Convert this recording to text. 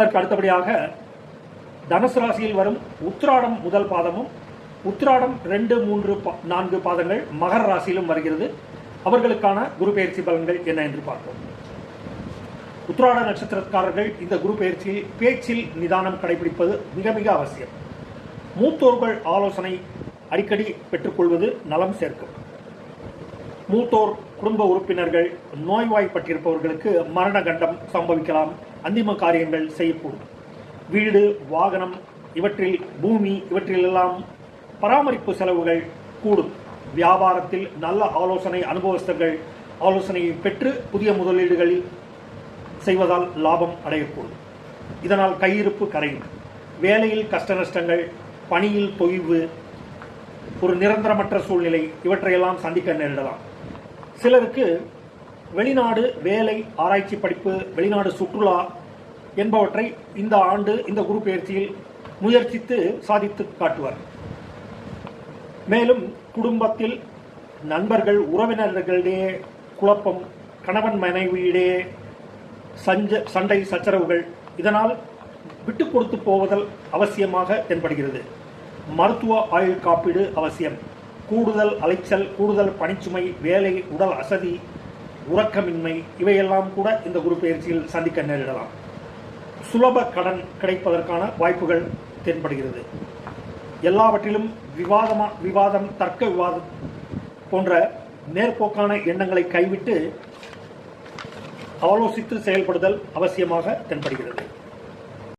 அதற்கு அடுத்தபடியாக தனுசு ராசியில் வரும் உத்ராடம் முதல் பாதமும் உத்ராடம் ரெண்டு மூன்று நான்கு பாதங்கள் மகர ராசியிலும் வருகிறது. அவர்களுக்கான குரு பயிற்சி பலன்கள் என்ன என்று பார்ப்போம். உத்ராட நட்சத்திரக்காரர்கள் இந்த குரு பயிற்சியில் பேச்சில் நிதானம் கடைபிடிப்பது மிக மிக அவசியம். மூத்தோர்கள் ஆலோசனை அடிக்கடி பெற்றுக்கொள்வது நலம் சேர்க்கும். மூத்தோர் குடும்ப உறுப்பினர்கள் நோய்வாய்ப்பட்டிருப்பவர்களுக்கு மரண கண்டம் சம்பவிக்கலாம். அந்திம காரியங்கள் செய்யக்கூடும் வீடு வாகனம் இவற்றில் பூமி இவற்றிலெல்லாம் பராமரிப்பு செலவுகள் கூடும். வியாபாரத்தில் நல்ல ஆலோசனை அனுபவஸ்தர்கள் ஆலோசனையை பெற்று புதிய முதலீடுகளில் செய்வதால் லாபம் அடையக்கூடும். இதனால் கையிருப்பு கரையும். வேலையில் கஷ்ட நஷ்டங்கள் பணியில் தொய்வு ஒரு நிரந்தரமற்ற சூழ்நிலை இவற்றையெல்லாம் சந்திக்க நேரிடலாம். சிலருக்கு வெளிநாடு வேலை ஆராய்ச்சி படிப்பு வெளிநாடு சுற்றுலா என்பவற்றை இந்த ஆண்டு இந்த குரு பயிற்சியில் முயற்சித்து சாதித்து காட்டுவார். மேலும் குடும்பத்தில் நண்பர்கள் உறவினர்களிடையே குழப்பம் கணவன் மனைவியிடையே சஞ்ச சண்டை சச்சரவுகள் இதனால் விட்டு கொடுத்து போவதல் அவசியமாக தென்படுகிறது. மருத்துவ ஆயுள் காப்பீடு அவசியம். கூடுதல் அலைச்சல் கூடுதல் பணிச்சுமை வேலை உடல் அசதி உறக்கமின்மை இவையெல்லாம் கூட இந்த குரு பயிற்சியில் சந்திக்க நேரிடலாம். சுலப கடன் கிடைப்பதற்கான வாய்ப்புகள் தென்படுகிறது. எல்லாவற்றிலும் விவாதமா விவாதம் தர்க்க விவாதம் போன்ற நேர்போக்கான எண்ணங்களை கைவிட்டு ஆலோசித்து செயல்படுதல் அவசியமாக தென்படுகிறது.